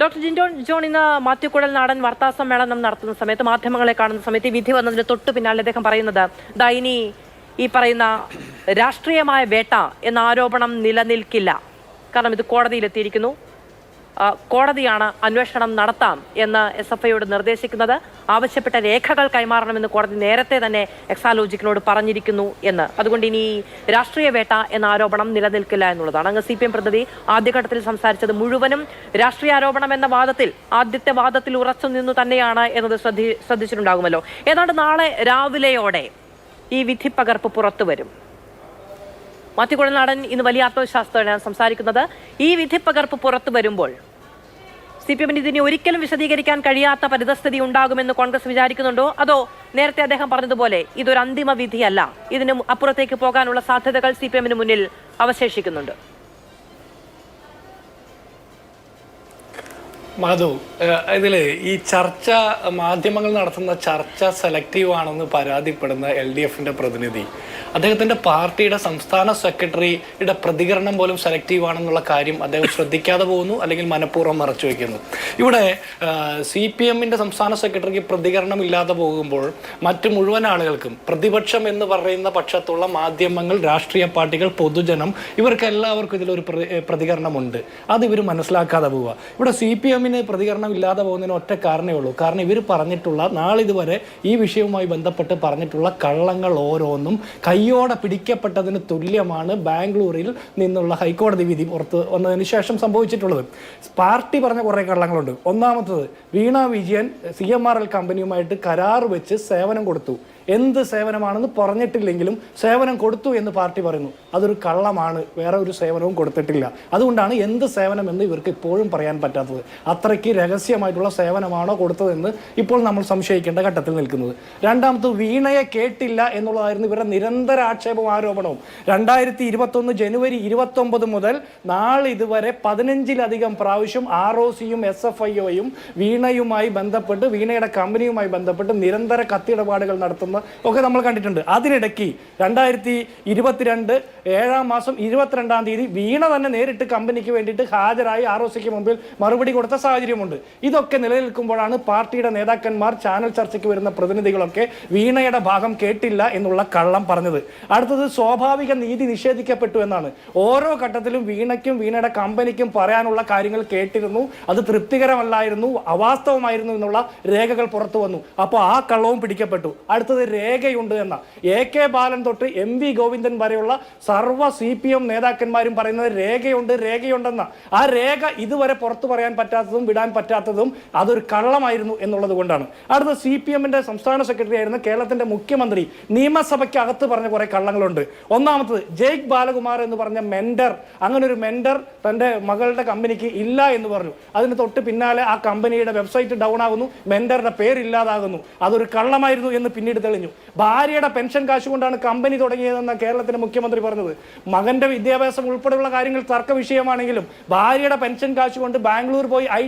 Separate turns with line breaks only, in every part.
Doctor Jinto John ഇന്ന് മാത്യു കുഴൽ നാടൻ വാർത്താ സമ്മേളനം നടത്തുന്ന സമയത്ത് മാധ്യമങ്ങളെ കാണുന്ന സമയത്ത് വിധി വന്നതിന് തൊട്ട് പിന്നാലെ അദ്ദേഹം പറയുന്നത് ദൈനി ഈ പറയുന്ന രാഷ്ട്രീയമായ വേട്ട എന്ന ആരോപണം നിലനിൽക്കില്ല. കാരണം ഇത് കോടതിയിലെത്തിയിരിക്കുന്നു. കോടതിയാണ് അന്വേഷണം നടത്താം എന്ന് എസ് എഫ് ഐയോട് നിർദ്ദേശിക്കുന്നത്. ആവശ്യപ്പെട്ട രേഖകൾ കൈമാറണമെന്ന് കോടതി നേരത്തെ തന്നെ എക്സാലോജിക്കിനോട് പറഞ്ഞിരിക്കുന്നു എന്ന്. അതുകൊണ്ട് ഇനി രാഷ്ട്രീയ വേട്ട എന്ന ആരോപണം നിലനിൽക്കില്ല എന്നുള്ളതാണ്. അങ്ങ് സി പി എം പ്രതിനിധി ആദ്യഘട്ടത്തിൽ സംസാരിച്ചത് മുഴുവനും രാഷ്ട്രീയ ആരോപണം എന്ന വാദത്തിൽ ആദ്യത്തെ വാദത്തിൽ ഉറച്ചു നിന്നു തന്നെയാണ് എന്നത് ശ്രദ്ധി ശ്രദ്ധിച്ചിട്ടുണ്ടാകുമല്ലോ. ഏതാണ്ട് നാളെ രാവിലെയോടെ ഈ വിധി പകർപ്പ് പുറത്തു വരും. മാത്യു നാടൻ ഇന്ന് വലിയ ആത്മവിശ്വാസത്തോടെയാണ് സംസാരിക്കുന്നത്. ഈ വിധി പകർപ്പ് പുറത്തു വരുമ്പോൾ സി പി എമ്മിന് ഇതിനെ ഒരിക്കലും വിശദീകരിക്കാൻ കഴിയാത്ത പരിതസ്ഥിതി ഉണ്ടാകുമെന്ന് കോൺഗ്രസ് വിചാരിക്കുന്നുണ്ടോ? അതോ നേരത്തെ അദ്ദേഹം പറഞ്ഞതുപോലെ ഇതൊരു അന്തിമ വിധിയല്ല. ഇതിന് അപ്പുറത്തേക്ക് പോകാനുള്ള സാധ്യതകൾ സി പി എമ്മിന് മുന്നിൽ അവശേഷിക്കുന്നുണ്ട്.
മാധു ഇതിൽ ഈ ചർച്ച മാധ്യമങ്ങൾ നടത്തുന്ന ചർച്ച സെലക്റ്റീവ് ആണെന്ന് പരാതിപ്പെടുന്ന എൽ ഡി എഫിന്റെ പ്രതിനിധി അദ്ദേഹത്തിന്റെ പാർട്ടിയുടെ സംസ്ഥാന സെക്രട്ടറിയുടെ പ്രതികരണം പോലും സെലക്റ്റീവ് ആണെന്നുള്ള കാര്യം അദ്ദേഹം ശ്രദ്ധിക്കാതെ പോകുന്നു അല്ലെങ്കിൽ മനഃപൂർവം മറച്ചു വയ്ക്കുന്നു ഇവിടെ സി പി എമ്മിന്റെ സംസ്ഥാന സെക്രട്ടറിക്ക് പ്രതികരണം ഇല്ലാതെ പോകുമ്പോൾ മറ്റു മുഴുവൻ ആളുകൾക്കും പ്രതിപക്ഷം എന്ന് പറയുന്ന പക്ഷത്തുള്ള മാധ്യമങ്ങൾ രാഷ്ട്രീയ പാർട്ടികൾ പൊതുജനം ഇവർക്ക് എല്ലാവർക്കും ഇതിലൊരു പ്രതികരണമുണ്ട്. അത് ഇവർ മനസ്സിലാക്കാതെ പോവുക. ഇവിടെ സി പി പ്രതികരണം ഇല്ലാതെ പോകുന്നതിന് ഒറ്റ കാരണമേ ഉള്ളൂ. കാരണം ഇവർ പറഞ്ഞിട്ടുള്ള നാളിതുവരെ ഈ വിഷയവുമായി ബന്ധപ്പെട്ട് പറഞ്ഞിട്ടുള്ള കള്ളങ്ങൾ ഓരോന്നും കയ്യോടെ പിടിക്കപ്പെട്ടതിന് തുല്യമാണ് ബാംഗ്ലൂരിൽ നിന്നുള്ള ഹൈക്കോടതി വിധി പുറത്ത് വന്നതിന് ശേഷം സംഭവിച്ചിട്ടുള്ളത്. പാർട്ടി പറഞ്ഞ കുറേ കള്ളങ്ങളുണ്ട്. ഒന്നാമത്തത് Veena Vijayan C M R L കമ്പനിയുമായിട്ട് കരാർ വെച്ച് സേവനം കൊടുത്തു. എന്ത് സേവനമാണെന്ന് പറഞ്ഞിട്ടില്ലെങ്കിലും സേവനം കൊടുത്തു എന്ന് പാർട്ടി പറയുന്നു. അതൊരു കള്ളമാണ്. വേറെ ഒരു സേവനവും കൊടുത്തിട്ടില്ല. അതുകൊണ്ടാണ് എന്ത് സേവനം എന്ന് ഇവർക്ക് ഇപ്പോഴും പറയാൻ പറ്റാത്തത്. അത്രയ്ക്ക് രഹസ്യമായിട്ടുള്ള സേവനമാണോ കൊടുത്തതെന്ന് ഇപ്പോൾ നമ്മൾ സംശയിക്കേണ്ട ഘട്ടത്തിൽ നിൽക്കുന്നത്. രണ്ടാമത് വീണയെ കേട്ടില്ല എന്നുള്ളതായിരുന്നു ഇവരുടെ നിരന്തര ആക്ഷേപവും ആരോപണവും. രണ്ടായിരത്തി ഇരുപത്തൊന്ന് ജനുവരി ഇരുപത്തൊമ്പത് മുതൽ നാളെ ഇതുവരെ പതിനഞ്ചിലധികം പ്രാവശ്യം ആർ ഒ സിയും എസ് എഫ് ഐ ഒയും വീണയുമായി ബന്ധപ്പെട്ട് വീണയുടെ കമ്പനിയുമായി ബന്ധപ്പെട്ട് നിരന്തര കത്തിടപാടുകൾ നടത്തുന്ന ഒക്കെ നമ്മൾ കണ്ടിട്ടുണ്ട്. അതിനിടയ്ക്ക് രണ്ടായിരത്തി ഇരുപത്തിരണ്ട് ഏഴാം മാസം ഇരുപത്തിരണ്ടാം തീയതി വീണ തന്നെ നേരിട്ട് കമ്പനിക്ക് വേണ്ടിയിട്ട് ഹാജരായി ആർ ഒ സിക്ക് മുമ്പിൽ മറുപടി കൊടുത്ത സാഹചര്യമുണ്ട്. ഇതൊക്കെ നിലനിൽക്കുമ്പോഴാണ് പാർട്ടിയുടെ നേതാക്കന്മാർ ചാനൽ ചർച്ചയ്ക്ക് വരുന്ന പ്രതിനിധികളൊക്കെ വീണയുടെ ഭാഗം കേട്ടില്ല എന്നുള്ള കള്ളം പറഞ്ഞത്. അടുത്തത് സ്വാഭാവിക നീതി നിഷേധിക്കപ്പെട്ടു എന്നാണ്. ഓരോ ഘട്ടത്തിലും വീണയ്ക്കും വീണയുടെ കമ്പനിക്കും പറയാനുള്ള കാര്യങ്ങൾ കേട്ടിരുന്നു. അത് തൃപ്തികരമല്ലായിരുന്നു അവാസ്തവമായിരുന്നു എന്നുള്ള രേഖകൾ പുറത്തു വന്നു. അപ്പോൾ ആ കള്ളവും പിടിക്കപ്പെട്ടു. അടുത്തത് രേഖയുണ്ട് എന്ന. എ കെ ബാലൻ തൊട്ട് എം വി ഗോവിന്ദൻ വരെയുള്ള സർവ സി പി എം നേതാക്കന്മാരും പറയുന്നത് രേഖയുണ്ട് രേഖയുണ്ടെന്ന. ആ രേഖ ഇതുവരെ പുറത്തു പറയാൻ പറ്റാത്തതും വിടാൻ പറ്റാത്തതും അതൊരു കള്ളമായിരുന്നു എന്നുള്ളത് കൊണ്ടാണ്. അടുത്ത സി പി എമ്മിന്റെ സംസ്ഥാന സെക്രട്ടറി ആയിരുന്ന കേരളത്തിന്റെ മുഖ്യമന്ത്രി നിയമസഭയ്ക്ക് അകത്ത് പറഞ്ഞ കുറെ കള്ളങ്ങളുണ്ട്. ഒന്നാമത്തത് ജയ്ക് ബാലകുമാർ എന്ന് പറഞ്ഞ മെന്റർ അങ്ങനെ ഒരു മെന്റർ തന്റെ മകളുടെ കമ്പനിക്ക് ഇല്ല എന്ന് പറഞ്ഞു. അതിന് തൊട്ട് പിന്നാലെ ആ കമ്പനിയുടെ വെബ്സൈറ്റ് ഡൗൺ ആകുന്നു പേര് പേരില്ലാതാകുന്നു. അതൊരു കള്ളമായിരുന്നു എന്ന് പിന്നീട് തെളിഞ്ഞു. ഭാര്യയുടെ പെൻഷൻ കാശ് കൊണ്ടാണ് കമ്പനി തുടങ്ങിയതെന്ന കേരളത്തിന്റെ മുഖ്യമന്ത്രി പറഞ്ഞത്. മകന്റെ വിദ്യാഭ്യാസം ഉൾപ്പെടെയുള്ള കാര്യങ്ങൾ തർക്ക വിഷയമാണെങ്കിലും ഭാര്യയുടെ പെൻഷൻ കാശ് കൊണ്ട് ബാംഗ്ലൂർ പോയി ഐ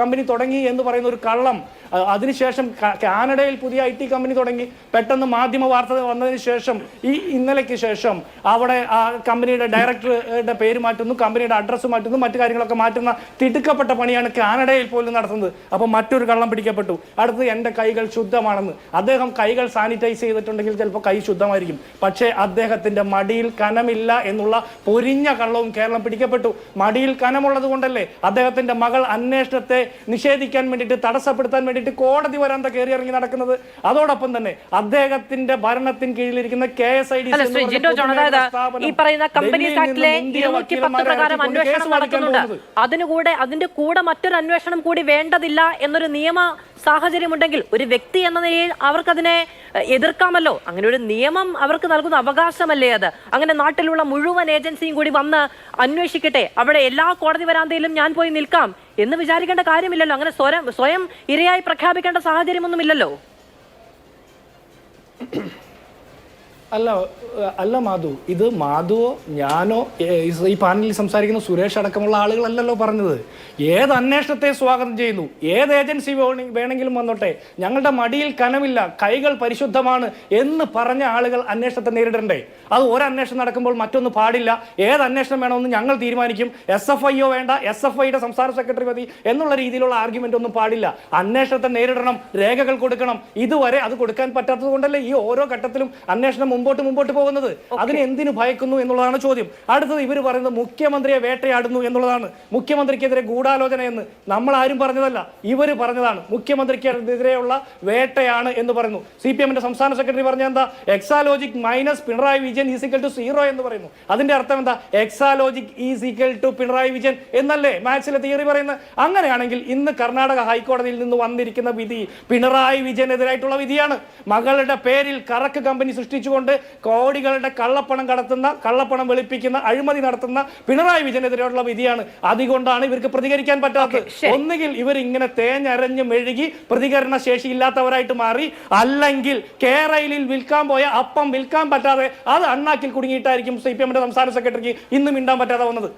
കമ്പനി തുടങ്ങി എന്ന് പറയുന്ന ഒരു കള്ളം അതിനുശേഷം കാനഡയിൽ പുതിയ ഐ ടി കമ്പനി തുടങ്ങി. പെട്ടെന്ന് മാധ്യമ വാർത്ത വന്നതിന് ശേഷം ഈ ഇന്നലെക്ക് ശേഷം അവിടെ ആ കമ്പനിയുടെ ഡയറക്ടറുടെ പേര് മാറ്റുന്നു കമ്പനിയുടെ അഡ്രസ്സ് മാറ്റുന്നു മറ്റു കാര്യങ്ങളൊക്കെ മാറ്റുന്ന തിടുക്കപ്പെട്ട പണിയാണ് കാനഡയിൽ പോലും നടത്തുന്നത്. അപ്പോൾ മറ്റൊരു കള്ളം പിടിക്കപ്പെട്ടു. അടുത്തത് എന്റെ കൈകൾ ശുദ്ധമാണെന്ന്. അദ്ദേഹം കൈകൾ സാനിറ്റൈസ് ചെയ്തിട്ടുണ്ടെങ്കിൽ ചിലപ്പോൾ കൈ ശുദ്ധമായിരിക്കും. പക്ഷേ അദ്ദേഹത്തിന്റെ മടിയിൽ കനമില്ല എന്നുള്ള പൊരിഞ്ഞ കള്ളവും കേരളം പിടിക്കപ്പെട്ടു. മടിയിൽ കനമുള്ളത് കൊണ്ടല്ലേ അദ്ദേഹത്തിന്റെ മകൾ അന്വേഷണത്തെ നിഷേധിക്കാൻ വേണ്ടിയിട്ട് തടസ്സപ്പെടുത്താൻ വേണ്ടിയിട്ട് കോടതി വരാന്ത കയറി ഇറങ്ങി നടക്കുന്നത്? അതോടൊപ്പം തന്നെ അദ്ദേഹത്തിന്റെ ഭരണത്തിന് കീഴിലിരിക്കുന്ന കെ എസ് ഐ ഡി
ഈ പറയുന്ന കമ്പനീസ് ആക്ടിലെ ഇരുന്നൂറ്റി പത്ത് പ്രകാരം അന്വേഷണം നടക്കുന്നുണ്ട്. അതിനുകൂടെ അതിന്റെ കൂടെ മറ്റൊരു അന്വേഷണം കൂടി വേണ്ടതില്ല എന്നൊരു നിയമ സാഹചര്യമുണ്ടെങ്കിൽ ഒരു വ്യക്തി എന്ന നിലയിൽ അവർക്കതിനെ എതിർക്കാമല്ലോ. അങ്ങനെ ഒരു നിയമം അവർക്ക് നൽകുന്ന അവകാശമല്ലേ അത്? അങ്ങനെ നാട്ടിലുള്ള മുഴുവൻ ഏജൻസിയും കൂടി വന്ന് അന്വേഷിക്കട്ടെ. അവിടെ എല്ലാ കോടതി വരാന്തയിലും ഞാൻ പോയി നിൽക്കാം എന്ന് വിചാരിക്കേണ്ട കാര്യമില്ലല്ലോ. അങ്ങനെ സ്വയം സ്വയം ഇരയായി പ്രഖ്യാപിക്കേണ്ട സാഹചര്യമൊന്നുമില്ലല്ലോ.
അല്ല അല്ല മാധു ഇത് മാധുവോ ഞാനോ ഈ പാനലിൽ സംസാരിക്കുന്ന സുരേഷ് അടക്കമുള്ള ആളുകളല്ലല്ലോ പറഞ്ഞത്. ഏത് അന്വേഷണത്തെ സ്വാഗതം ചെയ്യുന്നു? ഏത് ഏജൻസി വേണ- വേണമെങ്കിലും വന്നോട്ടെ. ഞങ്ങളുടെ മടിയിൽ കനമില്ല കൈകൾ പരിശുദ്ധമാണ് എന്ന് പറഞ്ഞ ആളുകൾ അന്വേഷണത്തെ നേരിടണ്ടേ? അത് ഒരു നടക്കുമ്പോൾ മറ്റൊന്ന് പാടില്ല. ഏത് അന്വേഷണം വേണമെന്ന് ഞങ്ങൾ തീരുമാനിക്കും. എസ് എഫ് ഐയോ വേണ്ട എസ് എഫ് ഐയുടെ സംസ്ഥാന സെക്രട്ടറി മതി എന്നുള്ള രീതിയിലുള്ള ആർഗ്യുമെന്റ് ഒന്നും പാടില്ല. അന്വേഷണത്തെ നേരിടണം രേഖകൾ കൊടുക്കണം. ഇതുവരെ അത് കൊടുക്കാൻ പറ്റാത്തത് കൊണ്ടല്ലേ ഈ ഓരോ ഘട്ടത്തിലും അന്വേഷണം മുമ്പോട്ട് മുമ്പോട്ട് പോകുന്നത്? അതിന് എന്തിനു ഭയക്കുന്നു എന്നുള്ളതാണ് ചോദ്യം. അടുത്തത് ഇവർ പറയുന്നത് മുഖ്യമന്ത്രിയെ വേട്ടയാടുന്നു എന്നുള്ളതാണ്. മുഖ്യമന്ത്രിക്കെതിരെ ഗൂഢാലോചന എന്ന് നമ്മൾ ആരും പറഞ്ഞതല്ല. ഇവർ പറഞ്ഞതാണ് മുഖ്യമന്ത്രിക്കെതിരെയുള്ള വേട്ടയാണ് എന്ന് പറയുന്നു. സി പി എമ്മിന്റെ സംസ്ഥാന സെക്രട്ടറി പറഞ്ഞ എന്താ? Exalogic minus Pinarayi Vijayan is equal to zero എന്ന് പറയുന്നു. അതിന്റെ അർത്ഥം എന്താ? Exalogic is equal to Pinarayi Vijayan എന്നല്ലേ? മാത്സിലെ തിയറി പറയുന്നത്. അങ്ങനെയാണെങ്കിൽ ഇന്ന് കർണാടക ഹൈക്കോടതിയിൽ നിന്ന് വന്നിരിക്കുന്ന വിധി പിണറായി വിജയനെതിരായിട്ടുള്ള വിധിയാണ്. മകളുടെ പേരിൽ കറക്ക് കമ്പനി സൃഷ്ടിച്ചുകൊണ്ട് കോടികളുടെ കള്ളപ്പണം കടത്തുന്ന കള്ളപ്പണം വെളുപ്പിക്കുന്ന അഴിമതി നടത്തുന്ന പിണറായി വിജയനെതിരെയുള്ള വിധിയാണ്. അതുകൊണ്ടാണ് ഇവർക്ക് പ്രതികരിക്കാൻ പറ്റാത്തത്. ഒന്നുകിൽ ഇവർ ഇങ്ങനെ തേഞ്ഞരഞ്ഞ് മെഴുകി പ്രതികരണ ശേഷി ഇല്ലാത്തവരായിട്ട് മാറി അല്ലെങ്കിൽ കേരളയിൽ വിൽക്കാൻ പോയ അപ്പം വിൽക്കാൻ പറ്റാതെ അത് അണ്ണാക്കിൽ കുടുങ്ങിയിട്ടായിരിക്കും സി പി എമ്മിന്റെ സംസ്ഥാന സെക്രട്ടറിക്ക് ഇന്നും മിണ്ടാൻ പറ്റാതെ വന്നത്.